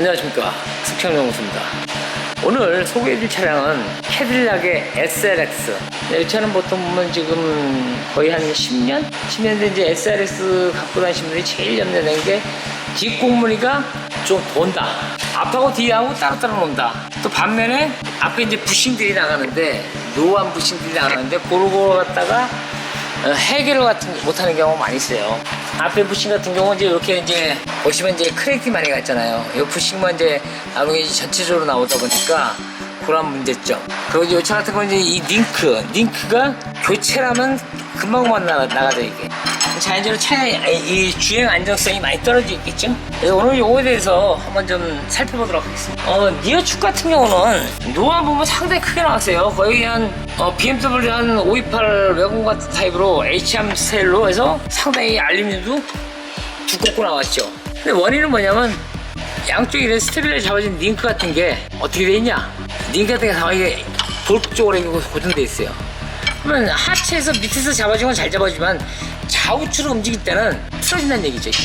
안녕하십니까. 숙청연구소입니다. 오늘 소개해줄 차량은 캐딜락의 SRX 네, 이 차는 보통 보면 지금 거의 한 10년? 10년 된 SRX 갖고 다니시는 분들이 제일 염려되는 게 뒷공무니가 좀 돈다. 앞하고 뒤하고 따로따로 논다. 또 반면에 앞에 이제 부싱들이 나가는데 노안 부싱들이 나가는데 고루고루 갖다가 어, 해결 같은 거 못하는 경우가 많이 있어요. 앞에 부싱 같은 경우는 이제 이렇게 이제 보시면 이제 크랙이 많이 갔잖아요. 이 부싱만 이제 나오는 게 이제 전체적으로 나오다 보니까 그런 문제점. 그리고 요차 같은 경우는 이 링크, 링크가 교체라면 금방만 나가, 나가죠 이게. 자연적으로 차의 이 주행 안정성이 많이 떨어져 있겠죠. 그래서 오늘 요거에 대해서 한번 좀 살펴보도록 하겠습니다. 어, 니어축 같은 경우는 노안 보면 상당히 크게 나왔어요. 거의 한 어, BMW 한 528 외국 같은 타입으로 HM 스타일로 해서 상당히 알루미늄도 두껍고 나왔죠. 근데 원인은 뭐냐면 양쪽에 스테빌러 잡아진 링크 같은 게 어떻게 돼 있냐? 링크 같은 게 상당히 볼 쪽으로 이렇게 고정돼 있어요. 그러면 하체에서 밑에서 잡아준 건잘 잡아주지만 좌우측으로 움직일 때는 틀어진다는 얘기죠 이게.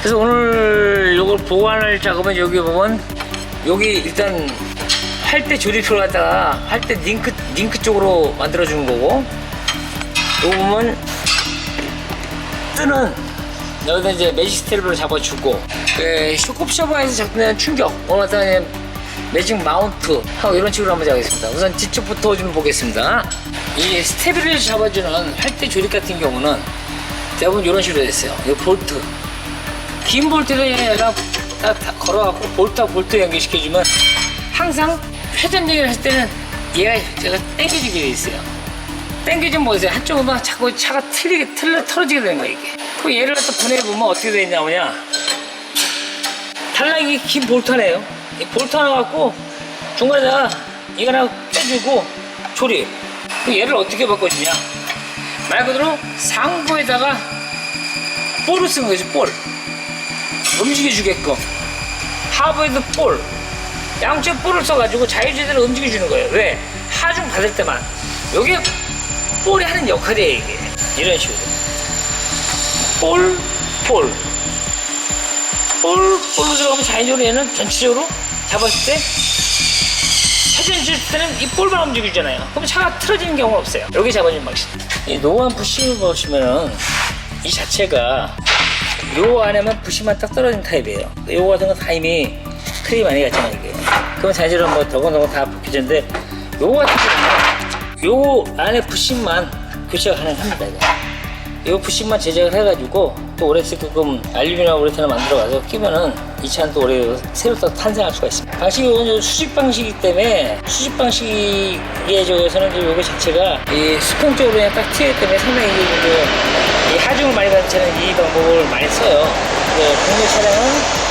그래서 오늘 요걸 보완할 작업은 여기 보면 여기 일단 할 때 조립표를 갖다가 할 때 링크 링크 쪽으로 만들어 주는 거고 요거 보면 뜨는 여기다 이제 매직 스텔을 잡아주고 그 쇼크옵셔버에서 작동하는 충격 오늘 같은 매직 마운트 하고 이런 식으로 한번 잡겠습니다. 우선 뒤쪽부터 좀 보겠습니다. 이 스테비를 잡아주는 할때 조립 같은 경우는 대부분 이런 식으로 됐어요. 이 볼트. 긴 볼트를 딱, 다 걸어갖고 볼트하고 볼트 연결시켜주면 항상 회전 연결 했을 때는 얘가 제가 땡겨지게 돼 있어요. 땡겨지면 뭐세요? 한쪽으로만 자꾸 차가 틀리게 틀려 털어지게 되는 거야 이게. 그 얘를 갖다 보내보면 어떻게 되냐면요. 탈락이 긴 볼트 하네요 이 볼트 하나 갖고 중간에다가 이거 하나 빼주고 조립 그 얘를 어떻게 바꿔주냐? 말 그대로 상부에다가 볼을 쓰는 거지 볼. 움직여주게끔. 하부에도 볼. 양쪽 볼을 써가지고 자유제대로 움직여주는 거예요. 왜? 하중 받을 때만. 여기 볼이 하는 역할이에요 이게. 이런 식으로. 볼, 볼 볼, 볼로 들어가면 자연적으로 얘는 전체적으로 잡았을 때 회전 줄 때는 이 볼만 움직이잖아요 그럼 차가 틀어지는 경우는 없어요 여기 잡아주는 방식 이 노안 부싱을 보시면은 이 자체가 요 안에만 부시만 딱 떨어진 타입이에요. 요거 같은 건 타임이 크리 많이 갔잖아요, 이게. 그러면 자연스러워 뭐 더군다나 다 벗겨졌는데 요거 같은 경우는 요 안에 부싱만 교체가 가능합니다, 이거. 요 부싱만 제작을 해가지고 또 오래 쓰게끔 알루미늄 우레탄을 만들어 가서 끼면은 이 차는 또 오래 새로 또 탄생할 수가 있습니다. 방식이 이건 수직 방식이기 때문에 수직 방식의 저에서는 요거 자체가 이 수평적으로 그냥 딱 튀기 때문에 상당히 이 하중을 많이 받는 차는 이 방법을 많이 써요. 국내 차량은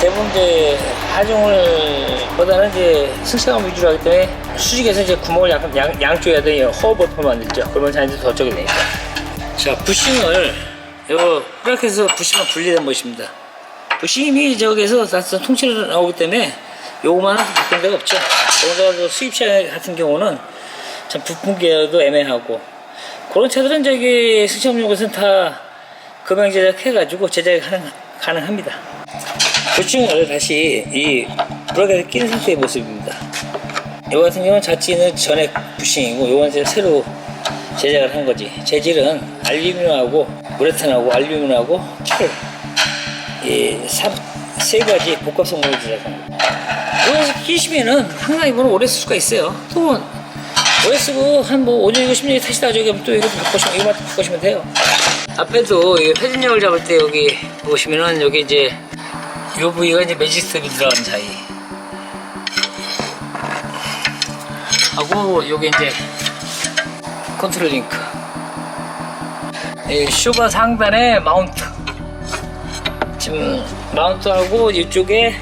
대부분 이제 하중을 보다는 이제 승차감 위주로 하기 때문에 수직에서 이제 구멍을 약간 양, 양쪽에 하더니 허브 버튼을 만들죠. 그러면 자연히 저쪽이 되니까. 자, 부싱을 요 해서 부싱을 분리된 것입니다. 부싱이 저기에서 다 통째로 나오기 때문에 요거만 바꾼 데가 없죠. 더군다나 수입차 같은 경우는 참 부품 계열도 애매하고 그런 차들은 저기 승차업용에서는 다 금형 제작해가지고 제작이 가능, 가능합니다. 부싱을 다시 이 브라켓에 끼는 상태의 모습입니다. 이거 같은 경우는 자치는 전액 부싱이고 요건 이제 새로 제작을 한 거지. 재질은 알루미늄하고 우레탄하고 알루미늄하고 철. 이세 가지 복합 성분을 거. 이거 끼시면은 항상 이거는 오래 쓸 수가 있어요. 또 오래 쓰고 한 뭐 5년, 10년이 타시다 저기 또 이거 바꾸시면 이거만 바꾸시면 돼요. 앞에도 이 회전력을 잡을 때 여기 보시면은 여기 이제 요 부위가 이제 매직스텝이 들어가는 사이. 하고 요게 이제 컨트롤 링크. 이 쇼바 상단에 마운트. 지금 마운트하고 이쪽에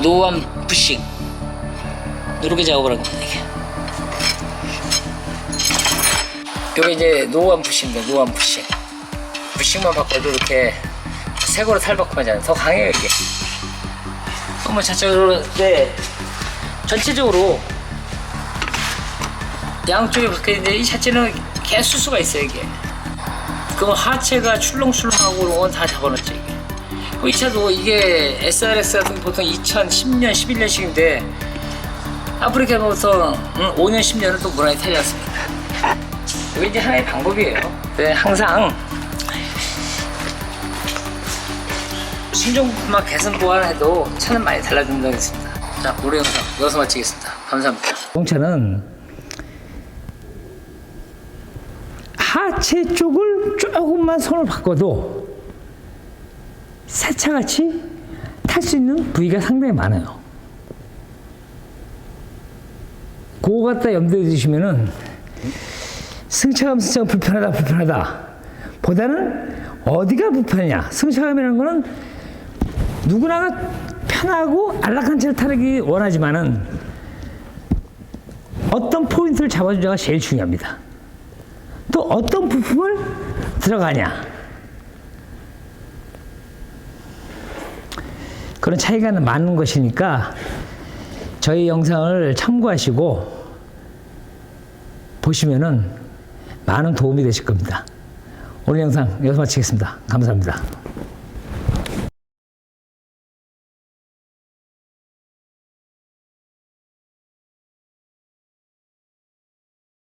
노암 부싱. 이렇게 작업을 한 겁니다, 이게. 요게 이제 노암 부싱입니다, 노암 부싱. 부싱만 바꿔도 이렇게 새 거로 탈바꿈하잖아요. 더 강해요, 이게. 한번 자체적으로, 네. 전체적으로 양쪽에 붙어있는데 이 자체는 개수수가 있어요 이게 그럼 하체가 출렁출렁하고 이런 건다 잡아놓죠 이게 어, 이 차도 이게 SRX 같은 게 보통 2010년, 11년식인데 아프리카부터 5년, 10년은 또 무난히 타지 않습니다. 이게 이제 하나의 방법이에요. 네, 항상 신종만 개선 보완해도 차는 많이 달라진다고 했습니다. 자, 우리 영상 여기서 마치겠습니다. 감사합니다. 자동차는 하체 쪽을 조금만 손을 바꿔도 새차같이 탈 수 있는 부위가 상당히 많아요. 그거 갖다 염두에 두시면은 승차감 승차감 불편하다 불편하다 보다는 어디가 불편하냐 승차감이라는 거는 누구나가 편하고 안락한 차를 타기 원하지만은 어떤 포인트를 잡아주자가 제일 중요합니다. 또 어떤 부품을 들어가냐 그런 차이가 많은 것이니까 저희 영상을 참고하시고 보시면은 많은 도움이 되실 겁니다. 오늘 영상 여기서 마치겠습니다. 감사합니다.